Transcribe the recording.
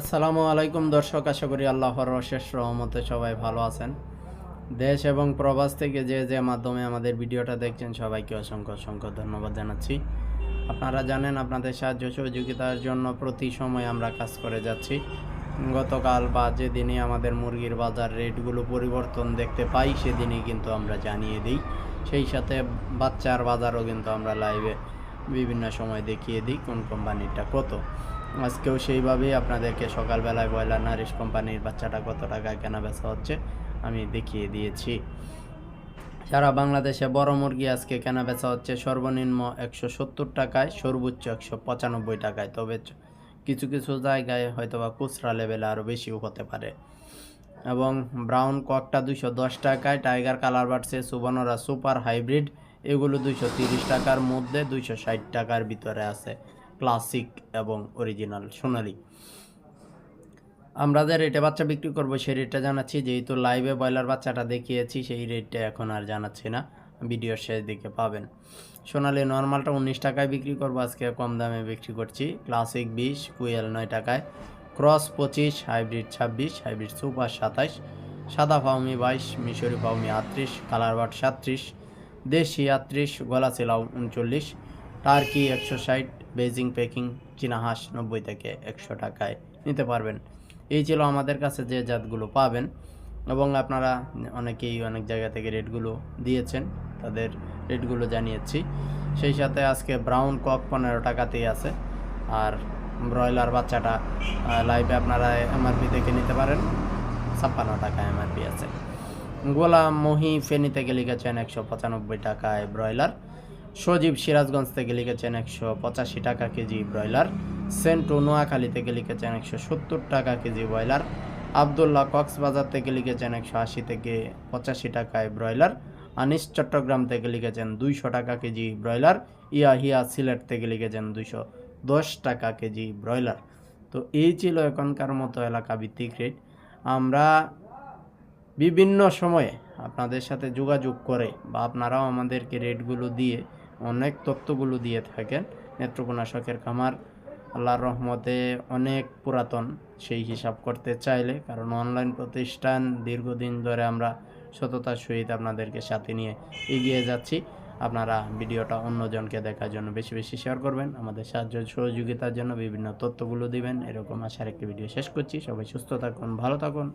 আসসালামু আলাইকুম দর্শক, আশা করি আল্লাহর অশেষ রহমতে সবাই ভালো আছেন। দেশ এবং প্রবাস থেকে যে যে মাধ্যমে আমাদের ভিডিওটা দেখছেন, সবাইকে অসংখ্য অসংখ্য ধন্যবাদ জানাচ্ছি। আপনারা জানেন, আপনাদের সাহায্য সহযোগিতার জন্য প্রতি সময় আমরা কাজ করে যাচ্ছি। গতকাল বা যেদিনই আমাদের মুরগির বাজার রেটগুলো পরিবর্তন দেখতে পাই, সেদিনই কিন্তু আমরা জানিয়ে দিই। সেই সাথে বাচ্চার বাজারও কিন্তু আমরা লাইভে বিভিন্ন সময় দেখিয়ে দিই, কোন কোম্পানিটা কত। আজকেও সেইভাবেই আপনাদেরকে সকালবেলায় ব্রয়লার নারিশ কোম্পানির বাচ্চাটা কত টাকায় কেনা বেচা হচ্ছে, আমি দেখিয়ে দিয়েছি। সারা বাংলাদেশে বড় মুরগি আজকে কেনা বেচা হচ্ছে সর্বনিম্ন একশো সত্তর টাকায়, সর্বোচ্চ একশো পঁচানব্বই টাকায়। তবে কিছু কিছু জায়গায় হয়তোবা খুচরা লেভেলে আরও বেশিও হতে পারে। এবং ব্রাউন ককটা দুইশো দশ টাকায়, টাইগার কালার বাড়ছে সুবর্ণরা সুপার হাইব্রিড, এগুলো দুইশো তিরিশ টাকার মধ্যে দুইশো ষাট টাকার ভিতরে আছে। ক্লাসিক এবং অরিজিনাল সোনালি। আমরা যে রেটে বাচ্চা বিক্রি করব সেই রেটটা জানাচ্ছি। যেহেতু লাইভে ব্রয়লার বাচ্চাটা দেখিয়েছি, সেই রেটটা এখন আর জানাচ্ছি না। ভিডিওর শেষ দিকে পাবেন। সোনালি নর্মালটা উনিশ টাকায় বিক্রি করব। আজকে কম দামে বিক্রি করছি। ক্লাসিক বিশ কুয়েল নয় টাকায়। ক্রস পঁচিশ, হাইব্রিড ছাব্বিশ, হাইব্রিড সুপার সাতাইশ, সাদা ফাউমি বাইশ, মিশরি ফাউমি আটত্রিশ কালারবাট সাতত্রিশ, দেশি আটত্রিশ গলা চিলাও উনচল্লিশ টার্কি একশো ষাট বেজিং পেকিং, চীনা হাঁস নব্বই থেকে একশো টাকায় নিতে পারবেন। এই ছিল আমাদের কাছে যে জাতগুলো পাবেন এবং আপনারা অনেকেই অনেক জায়গা থেকে রেটগুলো দিয়েছেন, তাদের রেটগুলো জানিয়েছি। সেই সাথে আজকে ব্রাউন কক পনেরো টাকাতেই আছে আর ব্রয়লার বাচ্চাটা লাইভে আপনারা এমআরপি থেকে নিতে পারেন, ছাপ্পান্ন টাকা এমআরপি আছে। গোলাম মহি ফেনী থেকে লিখেছেন একশো পঁচানব্বই টাকায় ব্রয়লার। সজীব সিরাজগঞ্জ থেকে লিখেছেন একশো পঁচাশি টাকা কেজি ব্রয়লার, সেন্টু নোয়াখালী থেকে লিখেছেন একশো সত্তর টাকা কেজি ব্রয়লার, আবদুল্লাহ কক্সবাজার থেকে লিখেছেন একশো আশি থেকে পঁচাশি টাকায় ব্রয়লার, আনিস চট্টগ্রাম থেকে লিখেছেন দুইশো টাকা কেজি ব্রয়লার, ইয়াহিয়া সিলেট থেকে লিখেছেন দুইশো দশ টাকা কেজি ব্রয়লার। তো এই ছিল এখনকার মতো এলাকা ভিত্তিক রেট। আমরা বিভিন্ন সময়ে আপনাদের সাথে যোগাযোগ করে বা আপনারাও আমাদেরকে রেটগুলো দিয়ে অনেক তথ্যগুলো দিয়ে থাকেন। নেত্রকোনা শখের খামার, আল্লাহর রহমতে অনেক পুরাতন, সেই হিসাব করতে চাইলে, কারণ অনলাইন প্রতিষ্ঠান দীর্ঘদিন ধরে আমরা সততার সহিত আপনাদেরকে সাথে নিয়ে এগিয়ে যাচ্ছি। আপনারা ভিডিওটা অন্যজনকে দেখার জন্য বেশি বেশি শেয়ার করবেন। আমাদের সাহায্য সহযোগিতার জন্য বিভিন্ন তথ্যগুলো দিবেন। এরকম আশার একটি ভিডিও শেষ করছি। সবাই সুস্থ থাকুন, ভালো থাকুন।